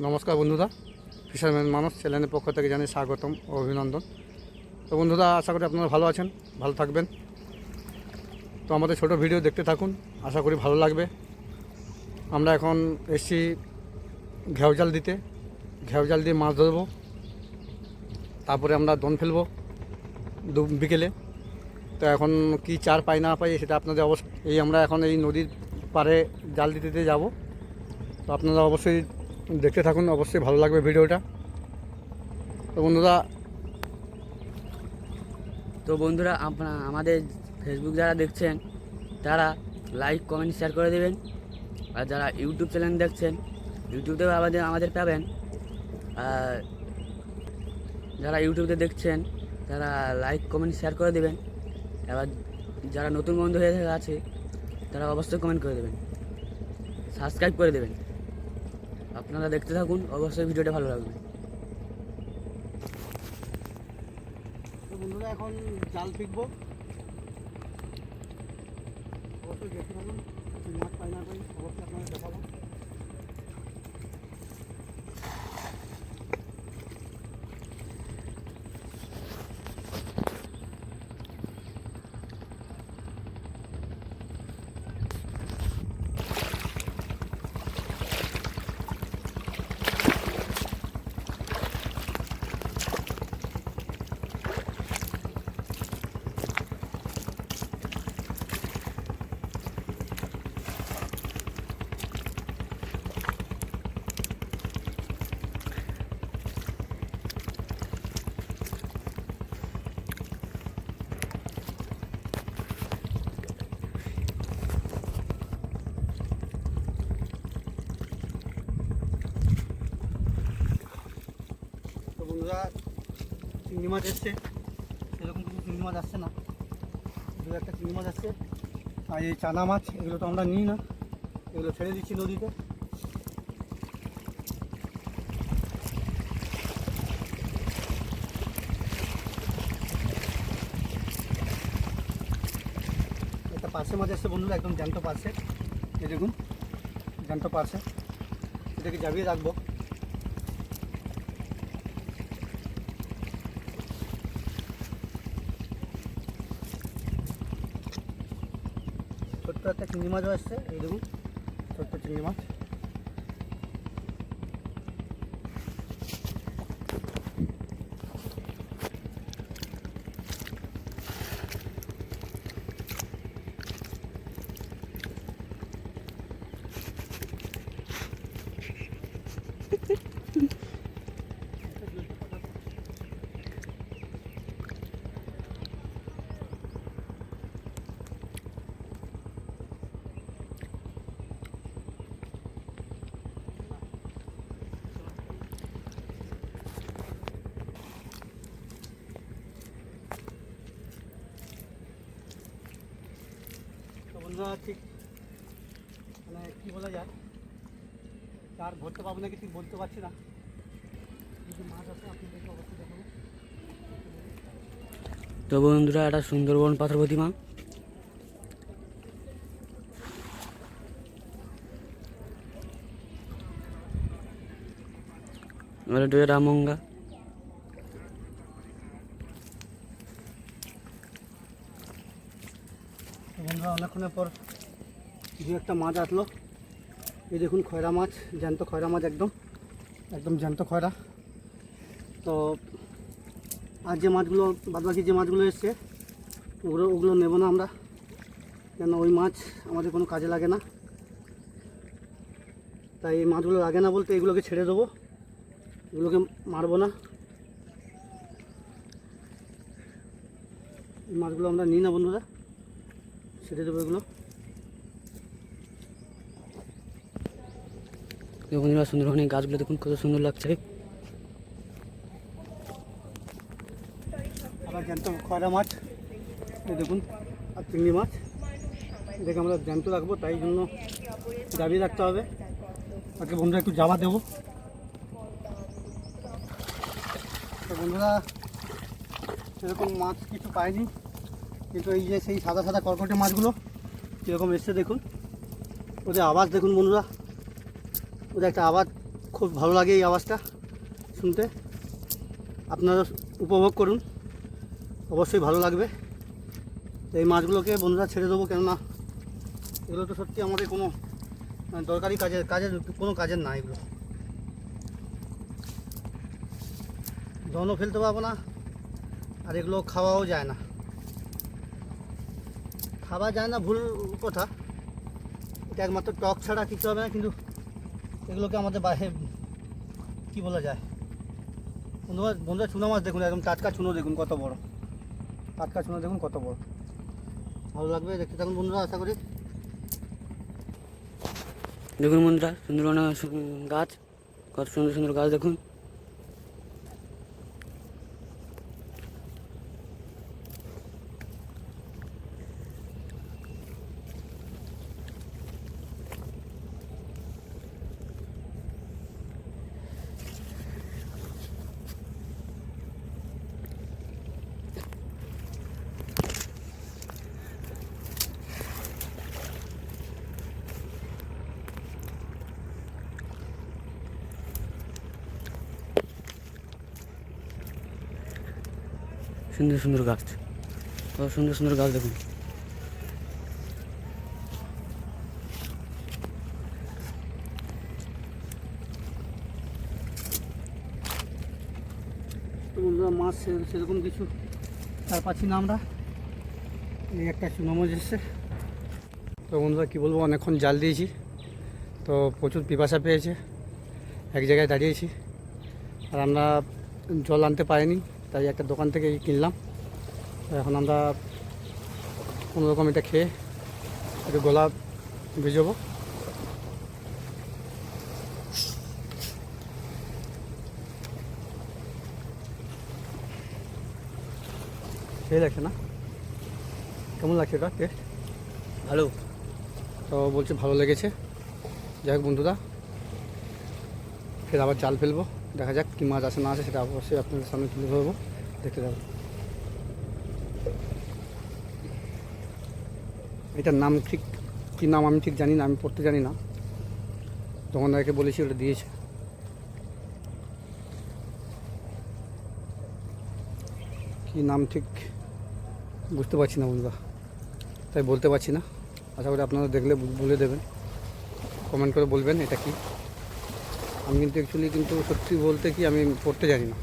নমস্কার বন্ধুরা, ফিশারম্যান মানুষ চ্যানেলের পক্ষ থেকে জানাই স্বাগতম ও অভিনন্দন। তো বন্ধুরা, আশা করি আপনারা ভালো আছেন, ভালো থাকবেন। তো আমাদের ছোট ভিডিও দেখতে থাকুন, আশা করি ভালো লাগবে। আমরা এখন এসছি ঘেউ জাল দিতে। ঘেউ জাল দিয়ে মাছ ধরবো। তারপরে আমরা দন ফেলব দু বিকেলে। তো এখন কি চার পাই না পাই সেটা আপনাদের অবশ্য এই আমরা এখন এই নদীর পারে জাল দিতে যাব। তো আপনারা অবশ্যই দেখতে থাকুন, অবশ্যই ভালো লাগবে ভিডিওটা। তো বন্ধুরা তো বন্ধুরা আপনারা আমাদের ফেসবুক যারা দেখছেন, তারা লাইক কমেন্ট শেয়ার করে দেবেন। আর যারা ইউটিউব চ্যানেল দেখছেন ইউটিউবেও আমাদের আমাদের পাবেন। আর যারা ইউটিউবে দেখছেন, তারা লাইক কমেন্ট শেয়ার করে দেবেন। এবার যারা নতুন বন্ধু হয়ে আছে, তারা অবশ্যই কমেন্ট করে দেবেন। সাবস্ক্রাইব করে দেবেন। আপনারা দেখতে থাকুন, অবশ্যই ভিডিওটা ভালো লাগবে। তো বন্ধুরা, এখন জাল ফিকবো। অবশ্যই দেখতে থাকুন মাছ পাই না পাই, অবশ্যই আপনারা দেখাবো তো বন্ধুরা চিংড়ি মাছ এসছে। সেরকম কিছু চিংড়ি মাছ আসছে না। দু একটা চিংড়ি মাছ আসছে। আর এই চানা মাছ, এগুলো তো আমরা নিই না। এগুলো ছেড়ে দিচ্ছি নদীতে। একটা পার্সে মাছ আসছে বন্ধুরা, একদম জ্যান্ত এই দেখুন, জ্যান্ত পার্সে এটাকে জাবিয়ে রাখব। ছোট্ট একটা চিংড়ি মাছও আসছে এই দেখুন ছোট্ট চিংড়ি মাছ। বন্ধুরা ঠিক মানে কী বলা যায়, তার ধরতে পারব নাকি ঠিক বলতে পারছি না। যদি মাছ আছে, আপনাদেরকে অবশ্যই দেখাবো। তো বন্ধুরা, এটা সুন্দরবন পাথর প্রতিমা। এটা রামঙ্গা বন্ধুরা, অনেকক্ষণের পর দু একটা মাছ আসলো। এই দেখুন খয়রা মাছ, জ্যান্ত খয়রা মাছ একদম একদম জ্যান্ত খয়রা। তো আর যে মাছগুলো, বাদবাকি যে মাছগুলো এসছে, ওগুলো ওগুলো নেব না আমরা। কেন ওই মাছ আমাদের কোনো কাজে লাগে না। তাই এই মাছগুলো লাগে না বলতে এগুলোকে ছেড়ে দেবো। এগুলোকে মারবো না। মাছগুলো আমরা নিই না বন্ধুরা। ছেড়ে দেবো এগুলো। বন্ধুরা সুন্দরবনের গাছগুলো দেখুন, কত সুন্দর লাগছে। মাছ দেখুন, আর চিংড়ি মাছ। আমরা জ্যান্ত রাখব, তাই জন্য রাখতে হবে। বন্ধুরা একটু দেবো। বন্ধুরা সেরকম মাছ কিছু পাইনি। কিন্তু এই যে সেই সাদা সাদা কর্কটে মাছগুলো কীরকম এসছে দেখুন। ওদের আওয়াজ দেখুন বন্ধুরা। ওদের একটা আওয়াজ খুব ভালো লাগে এই আওয়াজটা শুনতে। আপনারা উপভোগ করুন। অবশ্যই ভালো লাগবে। এই মাছগুলোকে বন্ধুরা ছেড়ে দেবো কেননা এগুলো তো সত্যি আমাদের কোনো মানে দরকারি কাজের কাজের কোনো কাজের না এগুলো। জনও ফেলতে পারব না। আর এগুলো খাওয়াও যায় না। খাওয়া যায় না, ভুল কথা। এটা একমাত্র টক ছাড়া কিছু হবে না, কিন্তু এগুলোকে আমাদের বাইরে কি বলা যায়? বন্ধুরা বন্ধুরা, চুনো মাছ দেখুন, একদম টাটকা চুনো দেখুন, কত বড়। টাটকা চুনো দেখুন, কত বড়। ভালো লাগবে, দেখতে থাকুন বন্ধুরা, আশা করি। দেখুন বন্ধুরা সুন্দরবনে গাছ, কত সুন্দর সুন্দর গাছ দেখুন। সুন্দর সুন্দর গাছ। কত সুন্দর সুন্দর গাছ দেখুন। মাছ সেরকম কিছু। তার পাচ্ছি না আমরা। এই একটা চুনো মাছ এসছে। তো বন্ধুরা, কী বলব, অনেকক্ষণ জাল দিয়েছি। তো প্রচুর পিপাসা পেয়েছে। এক জায়গায় দাঁড়িয়েছি। আর আমরা জল আনতে পারিনি। তাই একটা দোকান থেকে কিনলাম। এখন আমরা কোনো রকম এটা খেয়ে একটু গোলাপ ভিজবো। খেয়ে লাগছে না? কেমন লাগছে এটা টেস্ট ভালো। তো বলছে ভালো লেগেছে। যাই হোক বন্ধুরা ফের আবার জাল ফেলব। দেখা যাক কী মাছ আসে না আসে, সেটা অবশ্যই আপনাদের সামনে তুলে ধরবো। দেখতে যাব এটার নাম ঠিক, কী নাম আমি ঠিক জানি না, আমি পড়তে জানি না। দোকানদারকে বলেছি, ওটা দিয়েছে। কী নাম ঠিক বুঝতে পারছি না বন্ধুরা। তাই বলতে পারছি না। আশা করি আপনারা দেখলে বলে দেবেন। কমেন্ট করে বলবেন, এটা কি? আমি কিন্তু অ্যাকচুয়ালি কিন্তু সত্যি বলতে কি আমি পড়তে জানি না।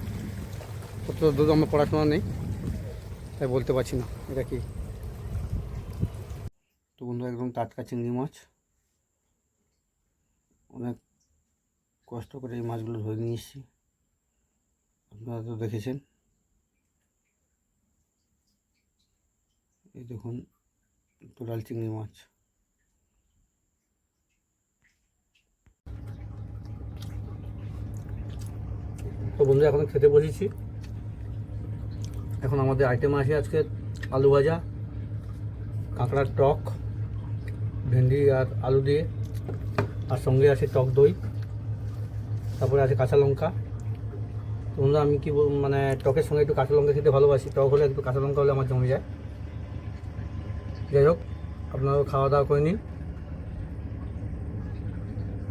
অত দূর আমার পড়াশোনা নেই, তাই বলতে পারছি না, এটা কি? তো বন্ধু একদম টাটকা চিংড়ি মাছ। অনেক কষ্ট করে এই মাছগুলো ধরে নিয়ে এসেছি। আপনারা তো দেখেছেন। এই দেখুন, টোটাল চিংড়ি মাছ। তো বন্ধু, এখন খেতে বসেছি। এখন আমাদের আইটেম আছে আজকে আলু ভাজা, কাঁকড়ার টক, ভেন্ডি আর আলু দিয়ে, আর সঙ্গে আছে টক দই, তারপরে আছে কাঁচা লঙ্কা। তো বন্ধু, আমি কি মানে টকের সঙ্গে একটু কাঁচা লঙ্কা খেতে ভালোবাসি, টক হলে একটু কাঁচা লঙ্কা হলে আমার জমে যায়। যাই হোক, আপনারাও খাওয়া দাওয়া করে নিন।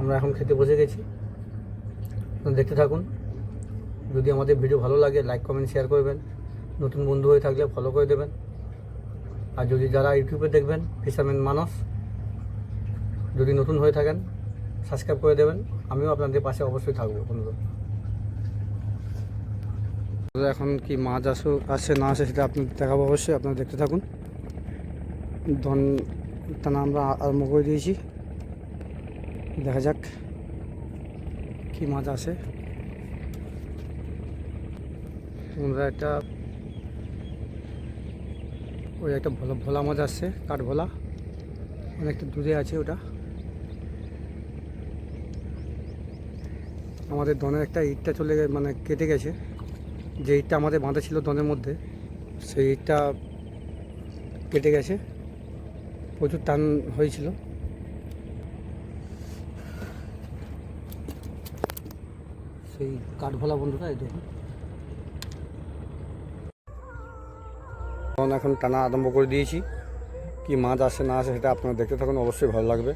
আমরা এখন খেতে বসে গেছি। দেখতে থাকুন। যদি আমাদের ভিডিও ভালো লাগে লাইক কমেন্ট শেয়ার করবেন। নতুন বন্ধু হয়ে থাকলে ফলো করে দেবেন। আর যদি যারা ইউটিউবে দেখবেন ফিশারম্যান মানস, যদি নতুন হয়ে থাকেন সাবস্ক্রাইব করে দেবেন। আমিও আপনাদের পাশে অবশ্যই থাকব, বন্ধু। এখন কি মাছ আসো আসে না আসে সেটা আপনাদের দেখাবো অবশ্যই, আপনারা দেখতে থাকুন। ধন টানা আমরা আরম্ভ করে দিয়েছি। দেখা যাক কি মাছ আসে। আমরা একটা ওই একটা ভোলা ভোলা মাছ আসছে কাঠ ভোলা অনেকটা দূরে আছে ওটা। আমাদের দনের একটা ইটটা চলে মানে কেটে গেছে। যে ইটটা আমাদের বাঁধা ছিল দনের মধ্যে, সেই ইটটা কেটে গেছে। প্রচুর টান হয়েছিল। সেই কাঠভোলা বন্ধুরা, এই দেখুন। এখন এখন টানা আরম্ভ করে দিয়েছি। কি মাছ আসে না আসে সেটা আপনারা দেখতে থাকুন, অবশ্যই ভালো লাগবে।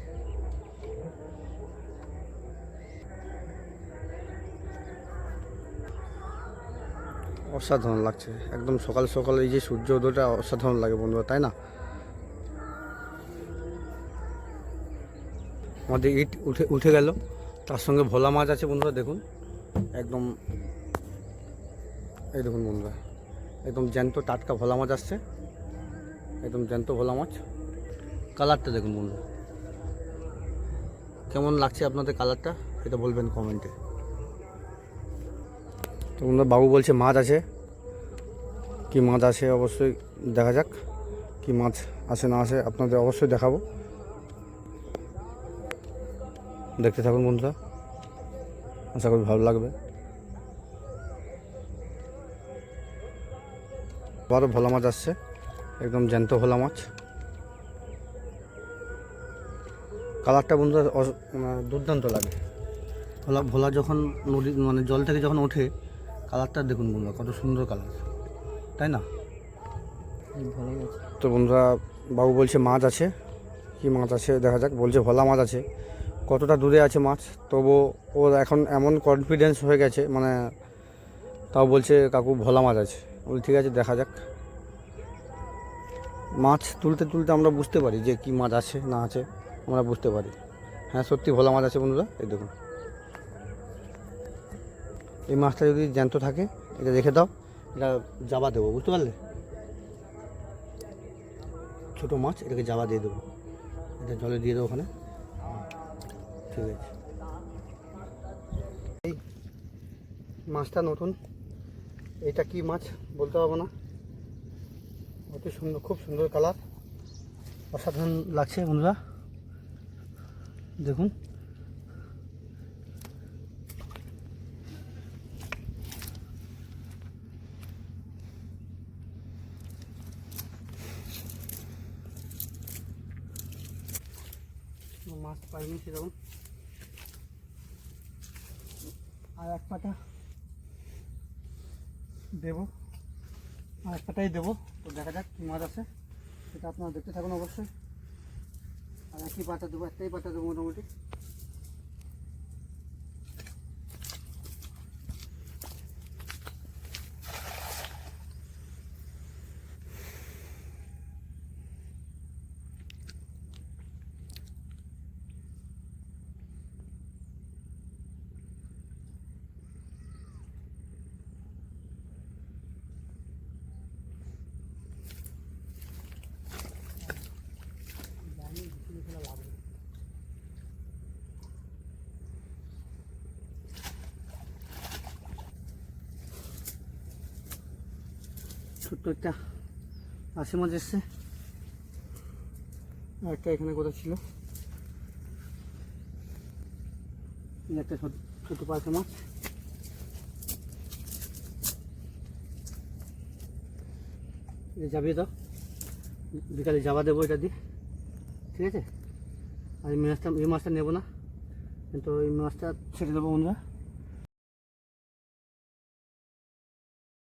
অসাধারণ লাগছে, একদম সকাল সকাল এই যে সূর্য উদয়টা অসাধারণ লাগে বন্ধুরা, তাই না? আমাদের ইট উঠে উঠে গেল, তার সঙ্গে ভোলা মাছ আছে বন্ধুরা, দেখুন, একদম, এই দেখুন বন্ধুরা। একদম জ্যান্ত টাটকা ভোলা মাছ আসছে। একদম জ্যান্ত ভোলা মাছ। কালারটা দেখুন বন্ধু কেমন লাগছে আপনাদের কালারটা? এটা বলবেন কমেন্টে। তো বন্ধুরা, বাবু বলছে মাছ আছে। কি মাছ আছে অবশ্যই দেখা যাক। কি মাছ আসে না আসে আপনাদের অবশ্যই দেখাবো। দেখতে থাকুন বন্ধুরা। আশা করি ভালো লাগবে। আবারও ভোলা মাছ আসছে একদম জ্যান্ত ভোলা মাছ। কালারটা বন্ধুরা মানে দুর্দান্ত লাগে। ভোলা ভোলা যখন নদী মানে জল থেকে যখন ওঠে কালারটা দেখুন বন্ধুরা কত সুন্দর কালার তাই না? তো বন্ধুরা বাবু বলছে মাছ আছে। কি মাছ আছে দেখা যাক বলছে ভোলা মাছ আছে। কতটা দূরে আছে মাছ? তবু ওর এখন এমন কনফিডেন্স হয়ে গেছে মানে তাও বলছে কাকু ভোলা মাছ আছে। বলি, ঠিক আছে, দেখা যাক। মাছ তুলতে তুলতে আমরা বুঝতে পারি যে কি মাছ আছে, না আছে, আমরা বুঝতে পারি। হ্যাঁ সত্যি ভোলা মাছ আছে বন্ধুরা, এই দেখুন। এই মাছটা যদি জ্যান্ত থাকে, এটা রেখে দাও, এটা জাবা দেবো, বুঝতে পারলে? ছোটো মাছ, এটাকে জাবা দিয়ে দেবো। এটা জলে দিয়ে দেবো ওখানে। ঠিক আছে। মাছটা নতুন। এটা কি মাছ বলতে পারব না? অতি সুন্দর, খুব সুন্দর কালার। অসাধারণ লাগছে বন্ধুরা। দেখুন। মাছ পাইনি সেরকম। আর এক পাটা দেবো। আর এক পাটাই দেবো। তো দেখা যাক কী মাছ আছে। সেটা আপনারা দেখতে থাকুন অবশ্যই। আর একই পাটা দেবো, একটাই পাটা দেবো মোটামুটি। ছোট্ট একটা আশি মাছ এসছে। একটা এখানে কোথাও ছিল? একটা ছোট পাঁচা মাছ যাবিয়ে দাও বিকালে যাওয়া দেবো এটা দিয়ে। ঠিক আছে? আর এই মাছটা এই মাছটা নেব না। কিন্তু এই মাছটা ছেড়ে দেবো বন্ধুরা।